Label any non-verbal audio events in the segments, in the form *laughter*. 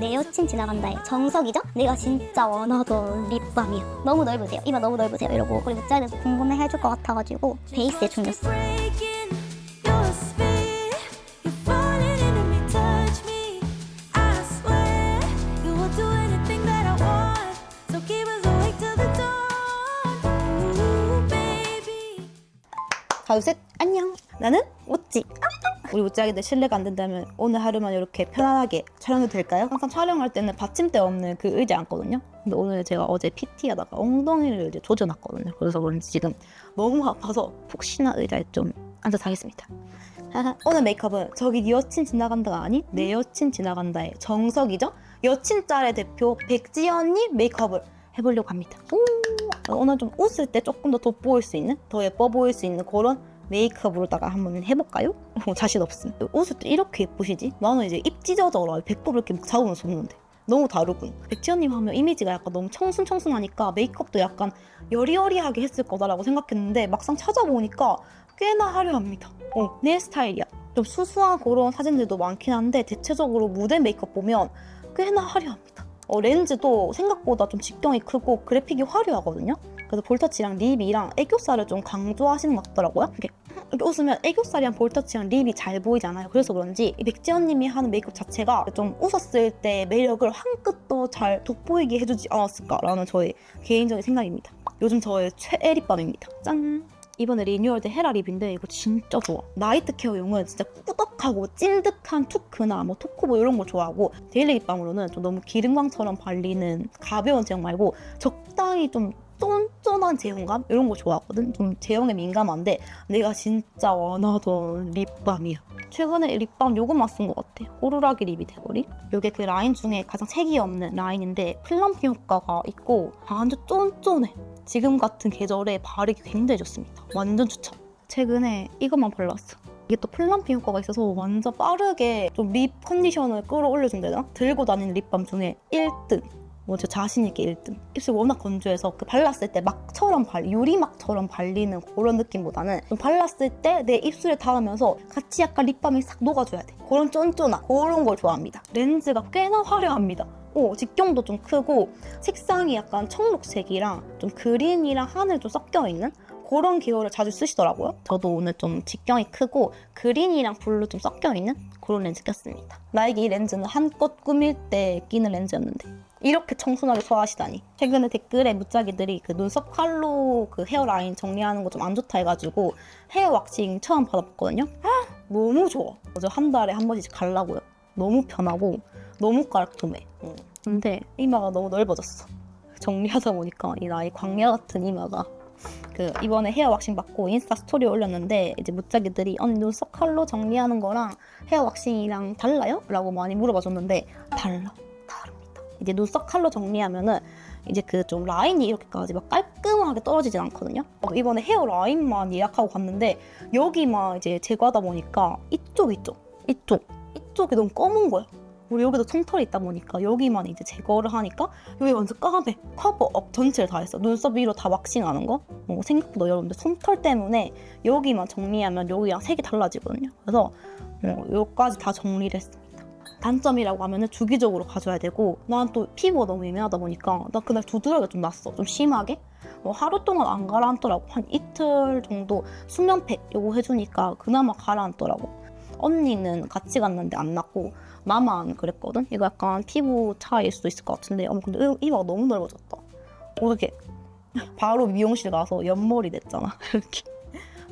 내 여친 지나간다의 정석이죠? 내가 진짜 원하던 립밤이야. 너무 넓으세요. 이마 너무 넓으세요. 이러고 우리 무짜리도 궁금해 해줄 것 같아가지고 베이스에 중렸어. breaking your sphere. You're falling into me, touch me. I swear you will do anything that I want. So keep us awake till the dawn. Ooh, baby. 하루 셋 안녕 나는 우리 우찌하기들 실례가 안 된다면 오늘 하루만 이렇게 편안하게 촬영해도 될까요? 항상 촬영할 때는 받침대 없는 그 의자에 앉거든요. 근데 오늘 제가 어제 PT 하다가 엉덩이를 이제 조져놨거든요. 그래서 그런지 지금 너무 아파서 푹신한 의자에 좀 앉아서 하겠습니다. 오늘 메이크업은 저기 네 여친 지나간다가 아니 내 여친 지나간다의 정석이죠? 여친 짤의 대표 백지연님 메이크업을 해보려고 합니다. 오, 오늘 좀 웃을 때 조금 더 돋보일 수 있는 더 예뻐 보일 수 있는 그런 메이크업으로다가 한번 해볼까요? 어, 자신 없음. 옷을 또 이렇게 예쁘시지? 나는 이제 입 찢어져라. 배꼽 이렇게 막 잡으면서 입는데. 너무 다르군. 백지연님 하면 이미지가 약간 너무 청순청순하니까 메이크업도 약간 여리여리하게 했을 거다라고 생각했는데 막상 찾아보니까 꽤나 화려합니다. 어, 내 스타일이야. 좀 수수한 그런 사진들도 많긴 한데 대체적으로 무대 메이크업 보면 꽤나 화려합니다. 어, 렌즈도 생각보다 좀 직경이 크고 그래픽이 화려하거든요. 그래서 볼터치랑 립이랑 애교살을 좀 강조하시는 것 같더라고요. 이렇게, 웃으면 애교살이랑 볼터치랑 립이 잘 보이잖아요. 그래서 그런지 이 백지연님이 하는 메이크업 자체가 좀 웃었을 때 매력을 한끗더잘 돋보이게 해주지 않았을까라는 저의 개인적인 생각입니다. 요즘 저의 최애 립밤입니다. 짠! 이번에 리뉴얼된 헤라 립인데 이거 진짜 좋아. 나이트 케어용은 진짜 꾸덕하고 찐득한 투크나 뭐 토크보 이런 거 좋아하고 데일리 립밤으로는 좀 너무 기름광처럼 발리는 가벼운 제형 말고 적당히 좀 쫀쫀한 제형감 이런 거 좋아하거든. 좀 제형에 민감한데 내가 진짜 원하던 립밤이야. 최근에 립밤 요것만 쓴 것 같아. 호루라기 립이 돼버리. 요게 그 라인 중에 가장 색이 없는 라인인데 플럼핑 효과가 있고 완전 쫀쫀해. 지금 같은 계절에 바르기 굉장히 좋습니다. 완전 추천. 최근에 이것만 발랐어. 이게 또 플럼핑 효과가 있어서 완전 빠르게 좀 립 컨디션을 끌어올려준대나? 들고 다니는 립밤 중에 1등. 뭐저 자신 있게 1등. 입술 워낙 건조해서 그 발랐을 때 막처럼 발 유리막처럼 발리는 그런 느낌보다는 좀 발랐을 때 내 입술에 닿으면서 같이 약간 립밤이 싹 녹아줘야 돼. 그런 쫀쫀한 그런 걸 좋아합니다. 렌즈가 꽤나 화려합니다. 오, 직경도 좀 크고 색상이 약간 청록색이랑 좀 그린이랑 하늘 좀 섞여 있는 그런 계열을 자주 쓰시더라고요. 저도 오늘 좀 직경이 크고 그린이랑 블루 좀 섞여 있는 그런 렌즈 꼈습니다. 나에게 이 렌즈는 한껏 꾸밀 때 끼는 렌즈였는데 이렇게 청순하게 소화하시다니. 최근에 댓글에 무짜기들이 그 눈썹 칼로 그 헤어라인 정리하는 거 좀 안 좋다 해가지고 헤어 왁싱 처음 받아봤거든요. 아, *gasps* 너무 좋아. 어제 한 달에 한 번씩 갈라고요. 너무 편하고 너무 깔끔해. 응. 근데 이마가 너무 넓어졌어. 정리하다 보니까 이 나의 광야 같은 이마가 그 이번에 헤어 왁싱 받고 인스타 스토리 올렸는데 이제 무짜기들이 언니 눈썹 칼로 정리하는 거랑 헤어 왁싱이랑 달라요? 라고 많이 물어봐 줬는데 달라 이제 눈썹 칼로 정리하면은 이제 그 좀 라인이 이렇게까지 막 깔끔하게 떨어지진 않거든요. 어, 이번에 헤어 라인만 예약하고 갔는데 여기만 이제 제거하다 보니까 이쪽 이쪽 이쪽 이쪽이 너무 검은 거야. 우리 여기도 솜털이 있다 보니까 여기만 이제 제거를 하니까 여기 완전 까매. 커버업 전체를 다 했어. 눈썹 위로 다 왁싱하는 거? 어, 생각보다 여러분들 솜털 때문에 여기만 정리하면 여기랑 색이 달라지거든요. 그래서 어, 여기까지 다 정리를 했습니다 단점이라고 하면은 주기적으로 가져야 되고 난 또 피부가 너무 예민하다 보니까 나 그날 두드러기가 좀 났어. 좀 심하게? 뭐 하루 동안 안 가라앉더라고. 한 이틀 정도 수면팩 요거 해주니까 그나마 가라앉더라고. 언니는 같이 갔는데 안 났고 나만 그랬거든. 이거 약간 피부 차이일 수도 있을 것 같은데, 어머 근데 이- 이마가 너무 넓어졌다. 어떻게 *laughs* 바로 미용실 가서 옆머리 냈잖아. *laughs* 이렇게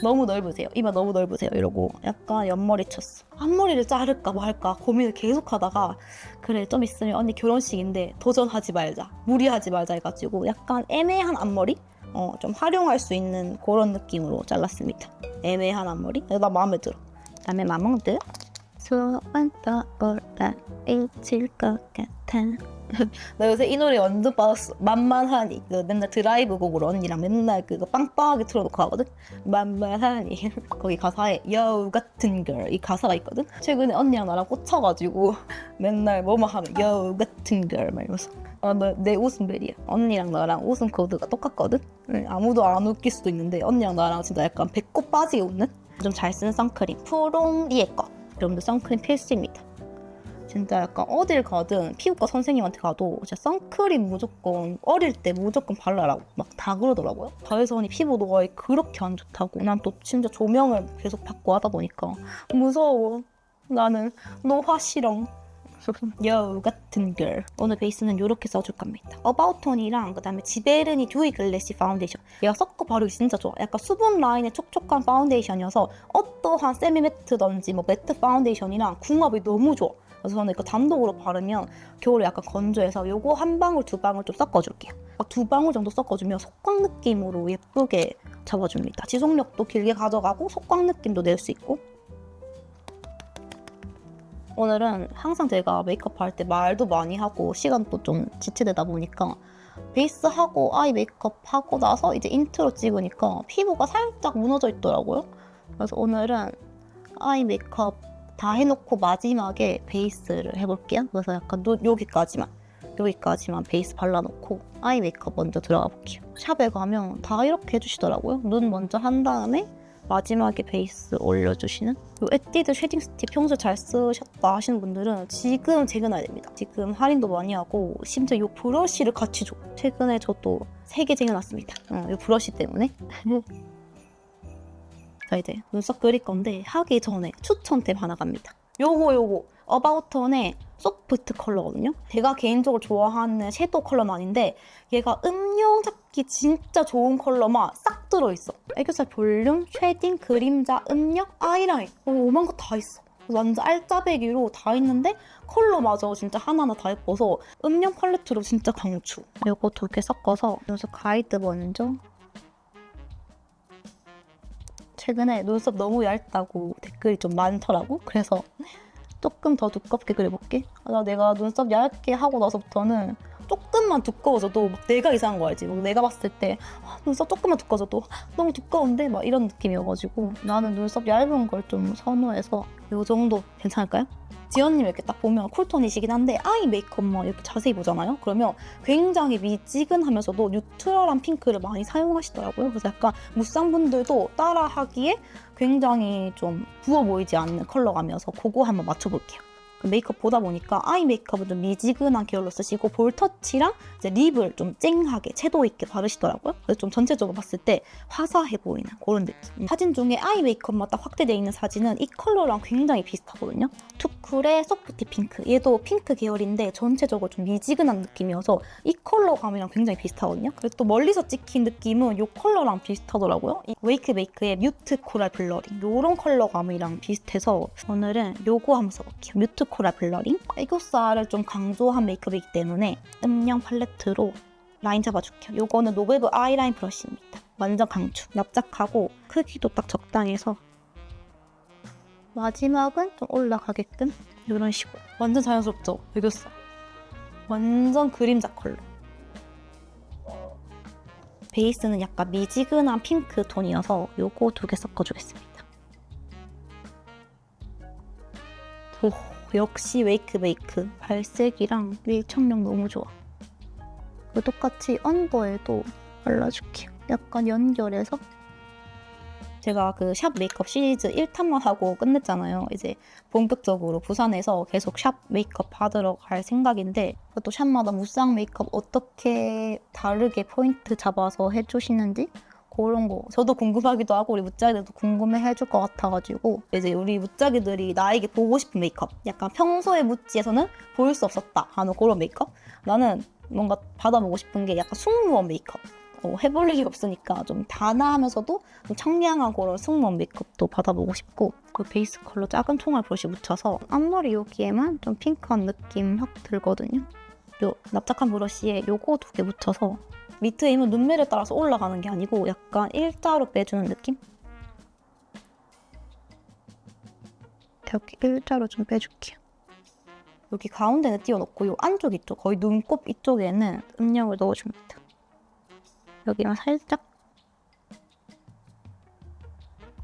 너무 넓으세요. 이마 너무 넓으세요. 이러고 약간 옆머리 쳤어. 앞머리를 자를까 말까 고민을 계속 하다가 그래 좀 있으면 언니 결혼식인데 도전하지 말자, 무리하지 말자 해가지고 약간 애매한 앞머리. 어, 좀 활용할 수 있는 그런 느낌으로 잘랐습니다. 애매한 앞머리. 나 마음에 들어. 그다음에 마몽드 소원 떠올라 잊힐 것 같아 *laughs* 나 요새 이 노래 완전 빠졌어 만만하니 그 맨날 드라이브 곡으로 언니랑 맨날 그거 빵빵하게 틀어놓고 하거든 만만하니 *laughs* 거기 가사에 여우 같은 걸이 가사가 있거든 최근에 언니랑 나랑 꽂혀가지고 *laughs* 맨날 뭐만 하면 여우 같은 걸 말면서 아, 너, 내 웃음벨이야. 언니랑 나랑 웃음 코드가 똑같거든? 응, 아무도 안 웃길 수도 있는데, 언니랑 나랑 진짜 약간 배꼽 빠지게 웃는? 좀 잘 쓰는 선크림. 프롱리의 거. 여러분들 선크림 필수입니다. 진짜 약간 어딜 가든 피부과 선생님한테 가도 진짜 선크림 무조건 어릴 때 무조건 발라라고 막 다 그러더라고요. 가해선이 피부 노화에 그렇게 안 좋다고. 난 또 진짜 조명을 계속 받고 하다 보니까 무서워. 나는 노화 실험. *laughs* 여우 같은 걸 오늘 베이스는 이렇게 써줄 겁니다 어바웃톤이랑 그 다음에 지베르니 듀이 글래시 파운데이션 얘가 섞어 바르기 진짜 좋아 약간 수분 라인의 촉촉한 파운데이션이어서 어떠한 세미 매트든지 뭐 매트 파운데이션이랑 궁합이 너무 좋아 그래서 저는 이거 단독으로 바르면 겨울에 약간 건조해서 요거 한 방울 두 방울 좀 섞어줄게요. 막두 방울 정도 섞어주면 속광 느낌으로 예쁘게 잡아줍니다. 지속력도 길게 가져가고 속광 느낌도 낼 수 있고. 오늘은 항상 제가 메이크업 할 때 말도 많이 하고 시간도 좀 지체되다 보니까 베이스 하고 아이 메이크업 하고 나서 이제 인트로 찍으니까 피부가 살짝 무너져 있더라고요. 그래서 오늘은 아이 메이크업 다 해놓고 마지막에 베이스를 해볼게요. 그래서 약간 눈 여기까지만 여기까지만 베이스 발라놓고 아이 메이크업 먼저 들어가 볼게요. 샵에 가면 다 이렇게 해주시더라고요. 눈 먼저 한 다음에 마지막에 베이스 올려주시는 요 에뛰드 쉐딩 스틱 평소에 잘 쓰셨다 하시는 분들은 지금 재겨놔야 됩니다. 지금 할인도 많이 하고 심지어 요 브러쉬를 같이 줘. 최근에 저도 세개 쟁여놨습니다. 어, 요 브러쉬 때문에. *laughs* 자 이제 눈썹 그릴 건데 하기 전에 추천템 하나 갑니다. 요거 요거 어바웃톤의 소프트 컬러거든요. 제가 개인적으로 좋아하는 섀도우 컬러는 아닌데 얘가 음영 잡기 진짜 좋은 컬러만 싹 들어있어. 애교살 볼륨, 쉐딩, 그림자, 음영, 아이라인 어, 오만 거 다 있어. 완전 알짜배기로 다 있는데 컬러마저 진짜 하나하나 다 예뻐서 음영 팔레트로 진짜 강추. 이거 두 개 섞어서 눈썹 가이드 먼저 최근에 눈썹 너무 얇다고 댓글이 좀 많더라고. 그래서 조금 더 두껍게 그려볼게. 아, 나 내가 눈썹 얇게 하고 나서부터는 조금만 두꺼워져도 막 내가 이상한 거 알지? 막 내가 봤을 때 아, 눈썹 조금만 두꺼워져도 너무 두꺼운데 막 이런 느낌이어가지고 나는 눈썹 얇은 걸 좀 선호해서 이 정도 괜찮을까요? 지연님 이렇게 딱 보면 쿨톤이시긴 한데 아이 메이크업만 이렇게 자세히 보잖아요. 그러면 굉장히 미지근하면서도 뉴트럴한 핑크를 많이 사용하시더라고요. 그래서 약간 무쌍분들도 따라하기에 굉장히 좀 부어 보이지 않는 컬러감이어서 그거 한번 맞춰볼게요. 그 메이크업 보다 보니까 아이 메이크업은 좀 미지근한 계열로 쓰시고 볼터치랑 이제 립을 좀 쨍하게 채도 있게 바르시더라고요. 그래서 좀 전체적으로 봤을 때 화사해 보이는 그런 느낌. 음, 사진 중에 아이 메이크업만 딱 확대되어 있는 사진은 이 컬러랑 굉장히 비슷하거든요. 투쿨의 소프티 핑크. 얘도 핑크 계열인데 전체적으로 좀 미지근한 느낌이어서 이 컬러감이랑 굉장히 비슷하거든요. 그리고 또 멀리서 찍힌 느낌은 이 컬러랑 비슷하더라고요. 이 웨이크 메이크의 뮤트 코랄 블러링. 요런 컬러감이랑 비슷해서 오늘은 요거 한번 써볼게요. 뮤트 코랄 블러링. 애교살을 좀 강조한 메이크업이기 때문에 음영 팔레트로 라인 잡아줄게요. 요거는 노베브 아이라인 브러쉬입니다. 완전 강추. 납작하고 크기도 딱 적당해서 마지막은 좀 올라가게끔 이런 식으로. 완전 자연스럽죠? 애교살. 완전 그림자 컬러. 베이스는 약간 미지근한 핑크 톤이어서 요거 두 개 섞어주겠습니다. 오, 역시 웨이크 메이크. 발색이랑 밀착력 너무 좋아. 그리고 똑같이 언더에도 발라줄게요. 약간 연결해서 제가 그 샵 메이크업 시리즈 1탄만 하고 끝냈잖아요. 이제 본격적으로 부산에서 계속 샵 메이크업 받으러 갈 생각인데 또 샵마다 무쌍 메이크업 어떻게 다르게 포인트 잡아서 해주시는지 그런 거. 저도 궁금하기도 하고 우리 무짜기들도 궁금해 해줄 것 같아가지고 이제 우리 무짜기들이 나에게 보고 싶은 메이크업 약간 평소에 무찌에서는 보일 수 없었다 하는 그런 메이크업? 나는 뭔가 받아보고 싶은 게 약간 숙무원 메이크업. 어, 해볼 일이 없으니까 좀 단아하면서도 좀 청량한 그런 승무원 메이크업도 받아보고 싶고 그 베이스 컬러 작은 총알 브러쉬 묻혀서 앞머리 여기에만 좀 핑크한 느낌 확 들거든요. 요 납작한 브러쉬에 요거 두 개 묻혀서 밑에 있는 눈매를 따라서 올라가는 게 아니고 약간 일자로 빼주는 느낌? 이렇게 일자로 좀 빼줄게요. 여기 가운데는 띄워놓고 요 안쪽 이쪽 거의 눈곱 이쪽에는 음영을 넣어줍니다. 여기만 살짝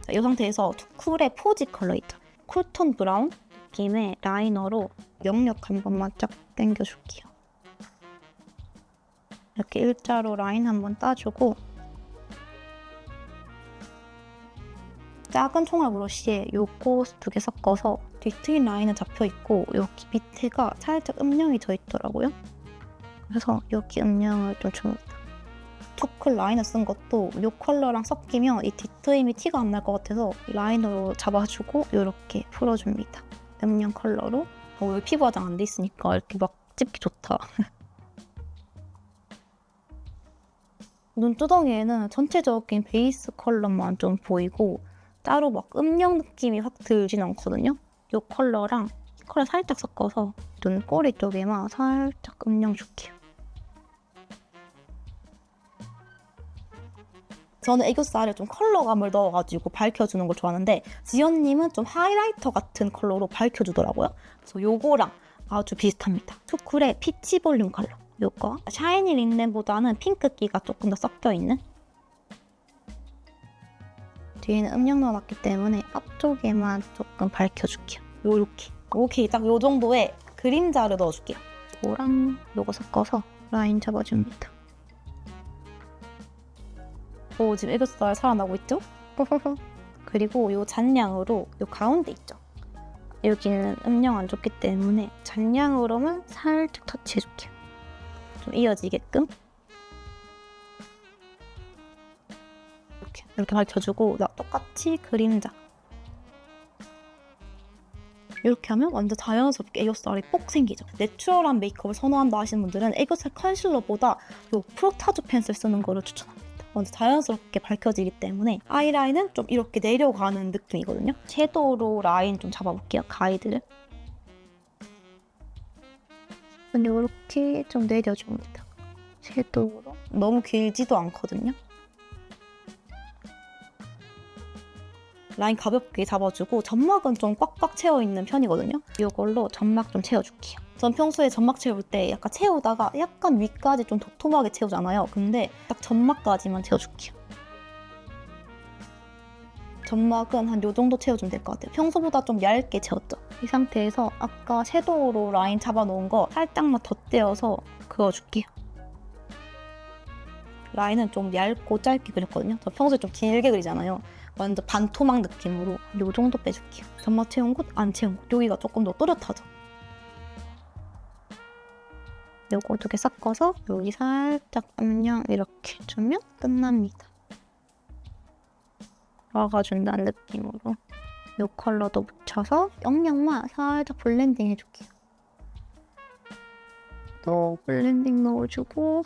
자, 이 상태에서 투쿨의 포지 컬러 있죠 쿨톤 브라운 느낌의 라이너로 영역 한 번만 쫙 당겨줄게요 이렇게 일자로 라인 한번 따주고 작은 총알 브러쉬에 요거 두 개 섞어서 뒤트인 라인은 잡혀 있고 여기 밑에가 살짝 음영이 져 있더라고요. 그래서 여기 음영을 좀 줍니다. 투클 라이너 쓴 것도 요 컬러랑 섞이면 이 뒤트임이 티가 안 날 것 같아서 라이너로 잡아주고 이렇게 풀어줍니다. 음영 컬러로. 어, 피부 화장 안 돼 있으니까 이렇게 막 찝기 좋다. *laughs* 눈두덩이에는 전체적인 베이스 컬러만 좀 보이고 따로 막 음영 느낌이 확 들진 않거든요. 이 컬러랑 이 컬러 살짝 섞어서 눈꼬리 쪽에만 살짝 음영 줄게요. 저는 애교살에 좀 컬러감을 넣어가지고 밝혀주는 걸 좋아하는데 지연님은 좀 하이라이터 같은 컬러로 밝혀주더라고요. 그래서 요거랑 아주 비슷합니다. 투쿨의 피치 볼륨 컬러. 요거 샤이니 린넨보다는 핑크기가 조금 더 섞여 있는 뒤에는 음영 넣어놨기 때문에 앞쪽에만 조금 밝혀줄게요. 요렇게 오케이 딱요 정도의 그림자를 넣어줄게요. 요거랑 요거 섞어서 라인 잡아줍니다. 오 지금 애교살 살아나고 있죠? 그리고 요 잔량으로 요 가운데 있죠? 여기는 음영 안 좋기 때문에 잔량으로만 살짝 터치해줄게요. 좀 이어지게끔 이렇게 이렇게 밝혀주고 나 똑같이 그림자 이렇게 하면 완전 자연스럽게 애교살이 뽁 생기죠. 내추럴한 메이크업을 선호한다 하시는 분들은 애교살 컨실러보다 이 프로타주 펜슬 쓰는 거를 추천합니다. 완전 자연스럽게 밝혀지기 때문에 아이라인은 좀 이렇게 내려가는 느낌이거든요. 섀도우로 라인 좀 잡아볼게요. 가이드를. 근데 이렇게 좀 내려줍니다. 섀도우로. 너무 길지도 않거든요. 라인 가볍게 잡아주고 점막은 좀 꽉꽉 채워 있는 편이거든요. 이걸로 점막 좀 채워줄게요. 전 평소에 점막 채울 때 약간 채우다가 약간 위까지 좀 도톰하게 채우잖아요. 근데 딱 점막까지만 채워줄게요. 점막은 한 요 정도 채워주면 될 것 같아요. 평소보다 좀 얇게 채웠죠. 이 상태에서 아까 섀도우로 라인 잡아놓은 거 살짝만 덧대어서 그어줄게요. 라인은 좀 얇고 짧게 그렸거든요. 저 평소에 좀 길게 그리잖아요. 완전 반토막 느낌으로 요 정도 빼줄게요. 점막 채운 곳, 안 채운 곳. 여기가 조금 더 또렷하죠. 요거 두 개 섞어서 여기 살짝 음영 이렇게 주면 끝납니다. 막아준다는 느낌으로 요 컬러도 묻혀서 영양만 살짝 블렌딩 해줄게요. 또 블렌딩 넣어주고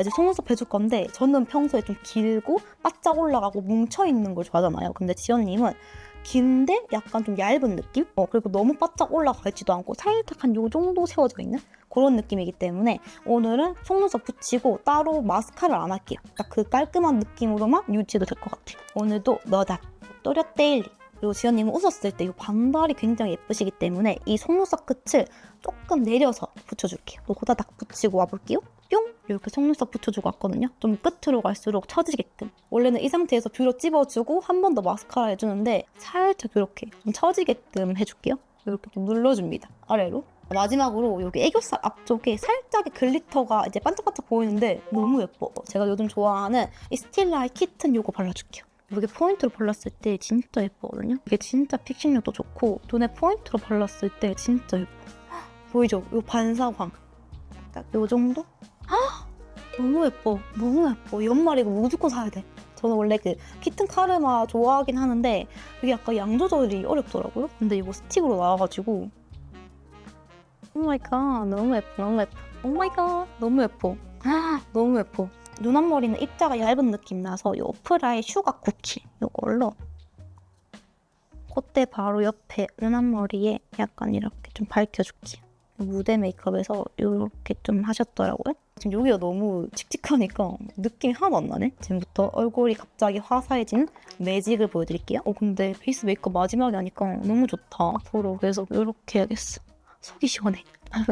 이제 속눈썹 해줄 건데 저는 평소에 좀 길고 바짝 올라가고 뭉쳐 있는 걸 좋아하잖아요. 근데 지연님은 긴데 약간 좀 얇은 느낌? 어, 그리고 너무 바짝 올라가 있지도 않고 살짝 한 요 정도 세워져 있는 그런 느낌이기 때문에 오늘은 속눈썹 붙이고 따로 마스카라를 안 할게요. 딱 그 깔끔한 느낌으로만 유지해도 될 것 같아요. 오늘도 너다 또렷 데일리 그리고 지연님은 웃었을 때 이 반발이 굉장히 예쁘시기 때문에 이 속눈썹 끝을 조금 내려서 붙여줄게요. 또 호다닥 붙이고 와볼게요. 뿅! 이렇게 속눈썹 붙여주고 왔거든요. 좀 끝으로 갈수록 처지게끔. 원래는 이 상태에서 뷰러 찝어주고 한 번 더 마스카라 해주는데 살짝 이렇게 좀 처지게끔 해줄게요. 이렇게 좀 눌러줍니다. 아래로. 마지막으로 여기 애교살 앞쪽에 살짝의 글리터가 이제 반짝반짝 보이는데 너무 예뻐. 제가 요즘 좋아하는 이 스틸라이 키튼 요거 발라줄게요. 이게 포인트로 발랐을 때 진짜 예쁘거든요. 이게 진짜 픽싱력도 좋고 눈에 포인트로 발랐을 때 진짜 예뻐. 보이죠? 요 반사광. 딱 요 정도? 아, 너무 예뻐. 너무 예뻐. 이 연말 이거 무조건 사야 돼. 저는 원래 그 키튼 카르마 좋아하긴 하는데 이게 약간 양 조절이 어렵더라고요. 근데 이거 스틱으로 나와가지고 오 마이 갓 너무 예뻐 너무 예뻐. 오 마이 갓 너무 예뻐. 아 너무 예뻐. 눈 앞머리는 입자가 얇은 느낌 나서 이 오프라의 슈가 쿠키 이걸로. 콧대 바로 옆에 눈 앞머리에 약간 이렇게 좀 밝혀줄게요 무대 메이크업에서 이렇게 좀 하셨더라고요. 지금 여기가 너무 칙칙하니까 느낌이 하나도 안 나네? 지금부터 얼굴이 갑자기 화사해진 매직을 보여드릴게요. 어 근데 페이스 메이크업 마지막에 하니까 너무 좋다. 앞으로 계속 이렇게 해야겠어 속이 시원해 *laughs*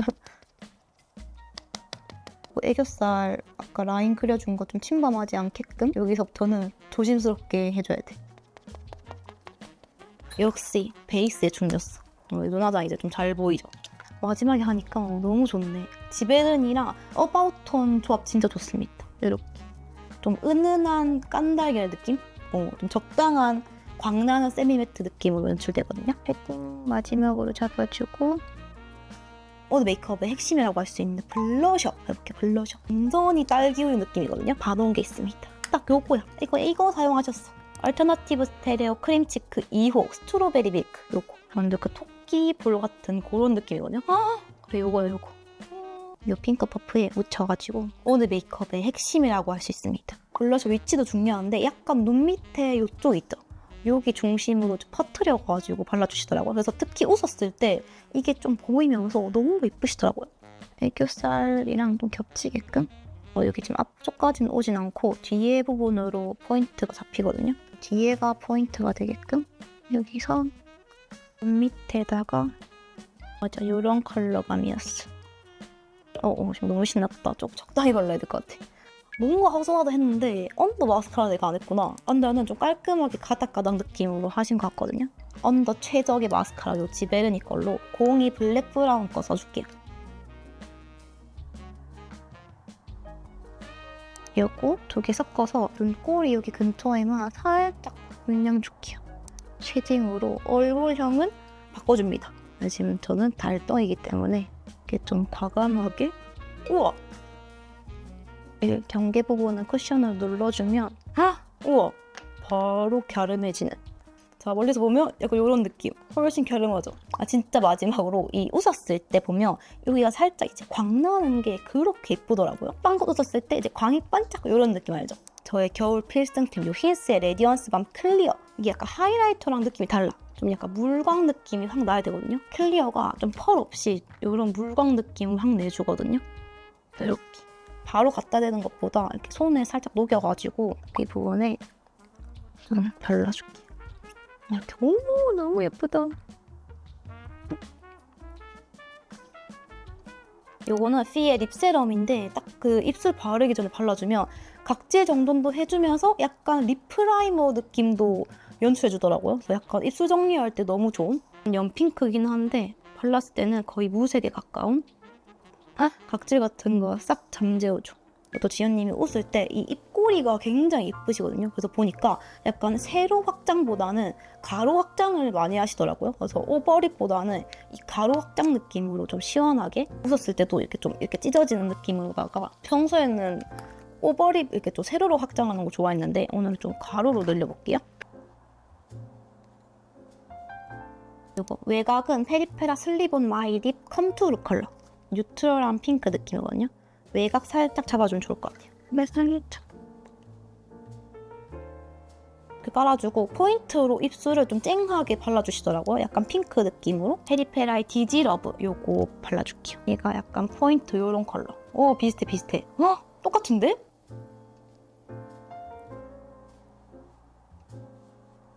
뭐 애교살 아까 라인 그려준 거 좀 침범하지 않게끔 여기서부터는 조심스럽게 해줘야 돼. 역시 베이스에 중요했어. 어, 눈화장 이제 좀 잘 보이죠. 마지막에 하니까 너무 좋네. 지베른이랑 어바웃톤 조합 진짜 좋습니다. 이렇게 좀 은은한 깐달걀 느낌? 어, 좀 적당한 광나는 세미매트 느낌으로 연출되거든요. 패딩 마지막으로 잡아주고 오늘 메이크업의 핵심이라고 할 수 있는 블러셔 이렇게 블러셔 완전히 딸기우유 느낌이거든요. 봐놓은 게 있습니다. 딱 요거야. 이거 이거 사용하셨어. 얼터너티브 스테레오 크림치크 2호 스트로베리 밀크 요거 완전 그 토끼 볼 같은 그런 느낌이거든요. 아 그래 요거요 요거. 요 핑크 퍼프에 묻혀가지고 오늘 메이크업의 핵심이라고 할 수 있습니다. 블러셔 위치도 중요한데 약간 눈 밑에 요쪽 있죠? 여기 중심으로 좀 퍼트려가지고 발라주시더라고요. 그래서 특히 웃었을 때 이게 좀 보이면서 너무 예쁘시더라고요. 애교살이랑 좀 겹치게끔 어, 여기 지금 앞쪽까지는 오진 않고 뒤에 부분으로 포인트가 잡히거든요. 뒤에가 포인트가 되게끔 여기서 눈 밑에다가 맞아 이런 컬러감이었어. 어, 어 지금 너무 신났다. 좀 적당히 발라야 될 것 같아. 뭔가 허전하다 했는데 언더 마스카라 내가 안 했구나. 언더는 좀 깔끔하게 가닥가닥 느낌으로 하신 것 같거든요. 언더 최적의 마스카라 요 지베르니 걸로 02 블랙 브라운 거 써줄게요. 요거 두 개 섞어서 눈꼬리 여기 근처에만 살짝 물량 줄게요. 쉐딩으로 얼굴형은 바꿔줍니다. 지금 저는 달덩이기 때문에 이렇게 좀 과감하게 우와 이 경계 부분은 쿠션을 눌러주면 아? 우와 바로 갸름해지는. 자 멀리서 보면 약간 이런 느낌. 훨씬 갸름하죠? 아 진짜 마지막으로 이 웃었을 때 보면 여기가 살짝 이제 광 나는 게 그렇게 예쁘더라고요. 빵긋 웃었을 때 이제 광이 반짝 이런 느낌 알죠? 저의 겨울 필승템 요 힌스의 레디언스 밤 클리어. 이게 약간 하이라이터랑 느낌이 달라. 좀 약간 물광 느낌이 확 나야 되거든요. 클리어가 좀 펄 없이 이런 물광 느낌을 확 내주거든요. 이렇게 바로 갖다 대는 것보다 이렇게 손에 살짝 녹여가지고 이 부분에 좀 발라줄게요. 이렇게 오 너무 예쁘다. 요거는 피의 립세럼인데 딱 그 입술 바르기 전에 발라주면 각질 정돈도 해주면서 약간 립 프라이머 느낌도 연출해주더라고요. 그래서 약간 입술 정리할 때 너무 좋은 연핑크긴 한데 발랐을 때는 거의 무색에 가까운 아, 각질 같은 거 싹 잠재워줘. 또 지연님이 웃을 때 이 입꼬리가 굉장히 이쁘시거든요. 그래서 보니까 약간 세로 확장보다는 가로 확장을 많이 하시더라고요. 그래서 오버립보다는 이 가로 확장 느낌으로 좀 시원하게 웃었을 때도 이렇게 좀 이렇게 찢어지는 느낌으로다가 평소에는 오버립 이렇게 좀 세로로 확장하는 거 좋아했는데 오늘은 좀 가로로 늘려볼게요. 이거 외곽은 페리페라 슬립온 마이딥 컴투르 컬러. 뉴트럴한 핑크 느낌이거든요. 외곽 살짝 잡아주면 좋을 것 같아요. 살짝. 이렇게 깔아주고 포인트로 입술을 좀 쨍하게 발라주시더라고요. 약간 핑크 느낌으로 페리페라의 디지러브 요거 발라줄게요. 얘가 약간 포인트 요런 컬러. 오 비슷해 비슷해. 어? 똑같은데?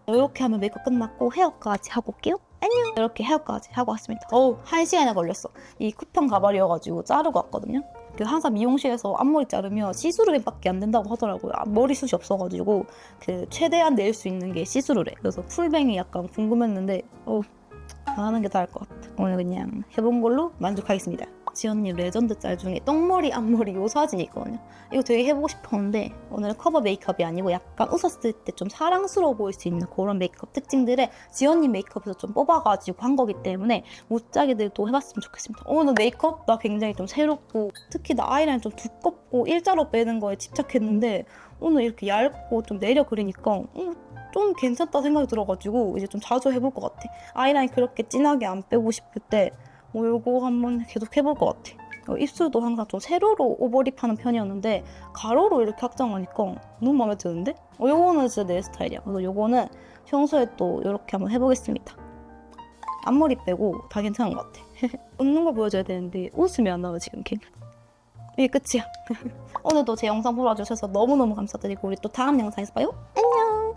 이렇게 하면 메이크업 끝났고 헤어까지 하고 올게요. 안녕. 이렇게 헤어까지 하고 왔습니다. 어우 한 시간이나 걸렸어. 이 쿠팡 가발이어가지고 자르고 왔거든요. 그 항상 미용실에서 앞머리 자르면 시스루밖에 안 된다고 하더라고요. 아, 머리숱이 없어가지고 그 최대한 낼 수 있는 게 시스루래. 그래서 풀뱅이 약간 궁금했는데 어, 안 하는 게 나을 것 같아. 오늘 그냥 해본 걸로 만족하겠습니다. 지연님 레전드 짤 중에 똥머리 앞머리 요 사진이 있거든요. 이거 되게 해보고 싶었는데 오늘 커버 메이크업이 아니고 약간 웃었을 때 좀 사랑스러워 보일 수 있는 그런 메이크업 특징들을 지연님 메이크업에서 좀 뽑아가지고 한 거기 때문에 못자기들도 해봤으면 좋겠습니다. 오늘 메이크업 나 굉장히 좀 새롭고 특히 나 아이라인 좀 두껍고 일자로 빼는 거에 집착했는데 오늘 이렇게 얇고 좀 내려 그리니까 어, 좀 괜찮다 생각이 들어가지고 이제 좀 자주 해볼 것 같아. 아이라인 그렇게 진하게 안 빼고 싶을 때 뭐 요거 한번 계속 해볼 것 같아. 어, 입술도 항상 좀 세로로 오버립하는 편이었는데 가로로 이렇게 확장하니까 너무 마음에 드는데? 어, 요거는 진짜 내 스타일이야. 그래서 요거는 평소에 또 이렇게 한번 해보겠습니다. 앞머리 빼고 다 괜찮은 것 같아. *laughs* 웃는 거 보여줘야 되는데 웃음이 안 나와 지금 걔. 이게 끝이야. *laughs* 오늘도 제 영상 보러 와주셔서 너무너무 감사드리고 우리 또 다음 영상에서 봐요. 안녕.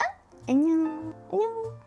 아, 안녕.